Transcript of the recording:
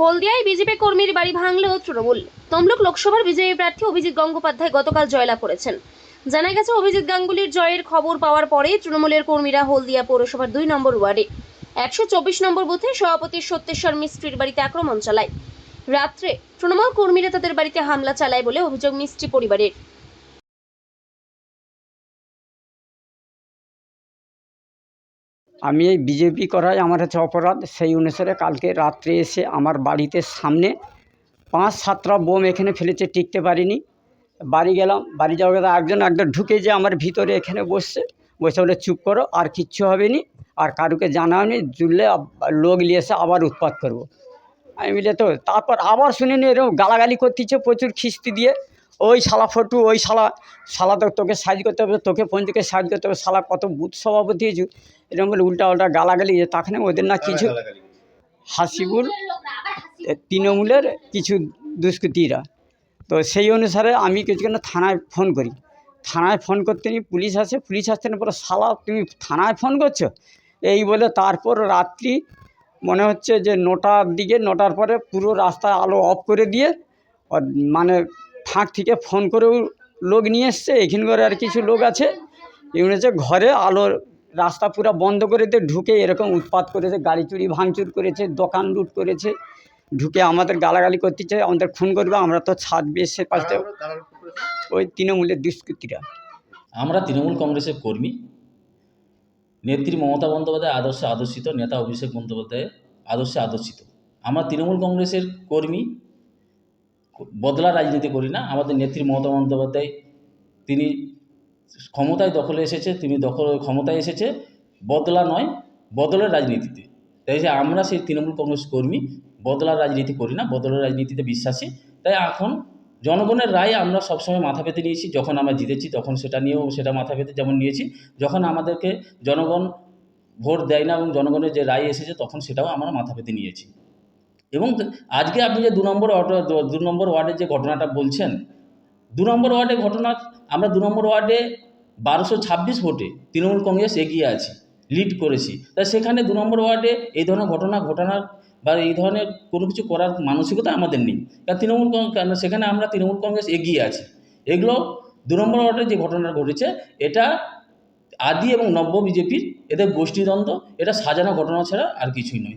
হলদিয়ায় BJP কর্মীর বাড়ি ভাঙলেও তৃণমূল। তমলুক লোকসভার বিজেপি প্রার্থী অভিজিৎ গঙ্গোপাধ্যায় গতকাল জয়লাভ করেছেন। জানা গেছে, অভিজিৎ গাঙ্গুলির জয়ের খবর পাওয়ার পরে তৃণমূলের কর্মীরা হলদিয়া পৌরসভার দুই নম্বর ওয়ার্ডে, একশো চব্বিশ নম্বর বুথে সভাপতি সত্যেশ্বর মিস্ত্রির বাড়িতে আক্রমণ চালায়। রাত্রে তৃণমূল কর্মীরা তাদের বাড়িতে হামলা চালায় বলে অভিযোগ মিস্ত্রি পরিবারের। আমি এই বিজেপি করাই আমার হচ্ছে অপরাধ। সেই অনুসারে কালকে রাত্রে এসে আমার বাড়িতে সামনে পাঁচ সাতটা বোম এখানে ফেলেছে, টিকতে পারিনি। বাড়ি গেলাম, বাড়ি যাওয়ার কথা একজন একজন ঢুকে যে আমার ভিতরে এখানে বসছে। বসে বলে, চুপ করো, আর কিচ্ছু হবে নি, আর কারুকে জানাওনি জুড়লে লোক নিয়ে এসে আবার উৎপাত করব। আমি বলে তো, তারপর আবার শুনিনি এরকম গালাগালি করতেছে প্রচুর খিস্তি দিয়ে। ওই শালা ফটু, ওই শালা শালা তো তোকে সাইজ করতে হবে, তোকে পঞ্চকে সাইজ করতে হবে, শালা কত বুথ সভাপতি এরকম বলে উল্টা উল্টা গালাগালি তখন ওদের না কিছু হাসিবুল তৃণমূলের কিছু দুষ্কৃতীরা। তো সেই অনুসারে আমি কিছুক্ষণ থানায় ফোন করি। থানায় ফোন করতে নি পুলিশ আসে পুলিশ আসতে না পরে সালা তুমি থানায় ফোন করছ? এই বলে তারপর রাত্রি মনে হচ্ছে যে নটার দিকে নটার পরে পুরো রাস্তায় আলো অফ করে দিয়ে মানে ফাঁক থেকে ফোন করেও লোক নিয়ে এসছে। এখানকার আর কিছু লোক আছে। এগুলো হচ্ছে ঘরে আলোর রাস্তা পুরো বন্ধ করে দিয়ে ঢুকে এরকম উৎপাত করেছে গাড়ি চুরি ভাঙচুর করেছে দোকান লুট করেছে ঢুকে আমাদের গালাগালি করতেছে আমাদের খুন করবে আমরা তো ছাদ বেসে পাশে ওই তৃণমূলের দুষ্কৃতীরা। আমরা তৃণমূল কংগ্রেসের কর্মী। নেত্রী মমতা বন্দ্যোপাধ্যায় আদর্শে আদর্শিত নেতা অভিষেক বন্দ্যোপাধ্যায় আদর্শে আদর্শিত। আমরা তৃণমূল কংগ্রেসের কর্মী বদলা রাজনীতি করি না আমাদের নেত্রী মমতা বন্দ্যোপাধ্যায় তিনি ক্ষমতায় দখলে এসেছে, তিনি দখল, ক্ষমতায় এসেছে, বদলা নয়, বদলের রাজনীতিতে। তাই যে আমরা সেই তৃণমূল কংগ্রেস কর্মী, বদলার রাজনীতি করি না, বদলের রাজনীতিতে বিশ্বাসী। তাই এখন জনগণের রায় আমরা সবসময় মাথা পেতে নিয়েছি, যখন আমরা জিতেছি তখন সেটা নিয়েও সেটা মাথা পেতে যেমন নিয়েছি, যখন আমাদেরকে জনগণ ভোট দেয় না এবং জনগণের যে রায় এসেছে তখন সেটাও আমরা মাথা পেতে নিয়েছি। এবং আজকে আপনি যে দু নম্বর দু নম্বর ওয়ার্ডের যে ঘটনাটা বলছেন দু নম্বর ওয়ার্ডে ঘটনা, আমরা দু নম্বর ওয়ার্ডে বারোশো ছাব্বিশ ভোটে তৃণমূল কংগ্রেস এগিয়ে আছি লিড করেছি। তাই সেখানে দু নম্বর ওয়ার্ডে এই ধরনের ঘটনা, ঘটনার বা এই ধরনের কোনো কিছু করার মানসিকতা আমাদের নেই। কারণ তৃণমূল কং- কারণ সেখানে আমরা তৃণমূল কংগ্রেস এগিয়ে আছি। এগুলো দু নম্বর ওয়ার্ডে যে ঘটনা ঘটেছে, এটা আদি এবং নব্য বিজেপির এদের গোষ্ঠীদ্বন্দ্ব, এটা সাজানো ঘটনা ছাড়া আর কিছুই নয়।